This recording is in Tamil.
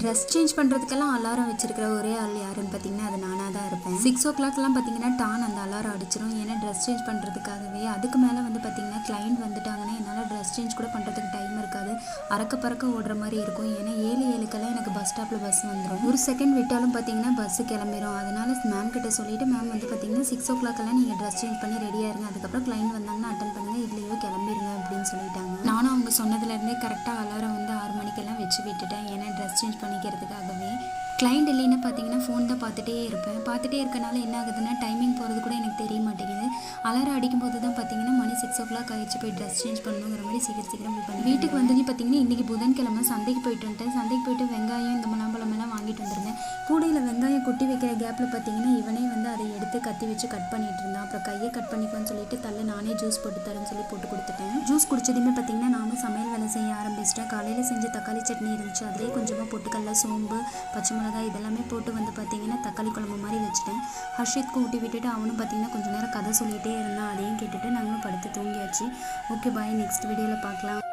ட்ரெஸ் சேஞ்ச் பண்ணுறதுக்கெல்லாம் அலாரம் வச்சிருக்கிற ஒரே ஆள் யாருன்னு பார்த்தீங்கன்னா அது நானாக தான் இருப்பேன். சிக்ஸ் ஓ கிளாக்லாம் பார்த்தீங்கன்னா டான் அந்த அலாரம் அடிச்சிடும் ஏன்னா ட்ரெஸ் சேஞ்ச் பண்ணுறதுக்காகவே அதுக்கு மேலே வந்து பார்த்தீங்கன்னா கிளைண்ட் வந்துட்டாங்கன்னா என்னால் ட்ரெஸ் சேஞ்ச் கூட பண்ணுறதுக்கு டைம் இருக்காது. அறக்க பறக்க ஓடுற மாதிரி இருக்கும். ஏன்னா ஏழு ஏழுக்கெல்லாம் எனக்கு பஸ் ஸ்டாப்பில் பஸ் வந்துடும் ஒரு செகண்ட் விட்டாலும் பார்த்தீங்கன்னா பஸ்ஸு கிளம்பிடும் அதனால மேம் கிட்ட சொல்லிவிட்டு மேம் வந்து பார்த்தீங்கன்னா சிக்ஸ் ஓ கிளாக்கெல்லாம் நீங்கள் ட்ரெஸ் சேஞ்ச் பண்ணி ரெடியாக இருங்க. அதுக்கப்புறம் கிளைண்ட் வந்தாங்கன்னா அட்டன் பண்ணுங்கள் இதுலேயோ கிளம்பிடுங்க அப்படின்னு சொல்லிட்டாங்க. நானும் அவங்க சொன்னதுலேருந்தே கரெக்டாக அலாரம் வந்து ஆறு மணிக்கெல்லாம் வச்சு விட்டுட்டேன். ஏன்னா ட்ரெஸ் சேஞ்ச் பண்ணிக்கிறதுக்காகவே. கிளைண்ட் இல்லைன்னா பார்த்தீங்கன்னா ஃபோன் தான் பார்த்துட்டே இருப்பேன். பார்த்துட்டே இருக்கனால என்ன ஆகுதுன்னா டைமிங் போகிறது கூட எனக்கு தெரிய மாட்டேங்குது. அலாரம் அடிக்கும்போது தான் பார்த்தீங்கன்னா மணி சிக்ஸ் ஓ கிளாக் ஆகிடுச்சு போய் ட்ரெஸ் சேஞ்ச் பண்ணணுங்கிற மாதிரி சீக்கிரம் சீக்கிரம் போய் பண்ணி வீட்டுக்கு வந்து பார்த்தீங்கன்னா இன்றைக்கி புதன்கிழமை சந்தைக்கு போயிட்டு வந்துட்டேன். சந்தைக்கு போயிட்டு வெங்காயம் இந்த மாதிரி கூடையில் வெங்காயம் கொட்டி வைக்கிற கேப்பில் பார்த்தீங்கன்னா இவனே வந்து அதை எடுத்து கத்தி வச்சு கட் பண்ணிட்டு இருந்தான். அப்புறம் கையை கட் பண்ணிக்கோன்னு சொல்லிட்டு தள்ள நானே ஜூஸ் போட்டு தரேன்னு சொல்லி போட்டு கொடுத்துட்டேன். ஜூஸ் குடிச்சதுமே பார்த்தீங்கன்னா நானும் சமையல் வேலை செய்ய ஆரம்பிச்சிட்டேன். காலையில் செஞ்ச தக்காளி சட்னி இருந்துச்சு. அதிலே கொஞ்சமாக பொட்டுக்கடல சோம்பு பச்சை மிளகாய் இதெல்லாமே போட்டு வந்து பார்த்தீங்கன்னா தக்காளி குழம்பு மாதிரி வச்சுட்டேன். ஹர்ஷித் ஊட்டி விட்டுட்டு அவனும் பார்த்தீங்கன்னா கொஞ்ச நேரம் கதை சொல்லிகிட்டே இருந்தான். அதையும் கேட்டுட்டு நாங்களும் படுத்து தூங்கியாச்சு. ஓகே பாய் நெக்ஸ்ட் வீடியோவில் பார்க்கலாம்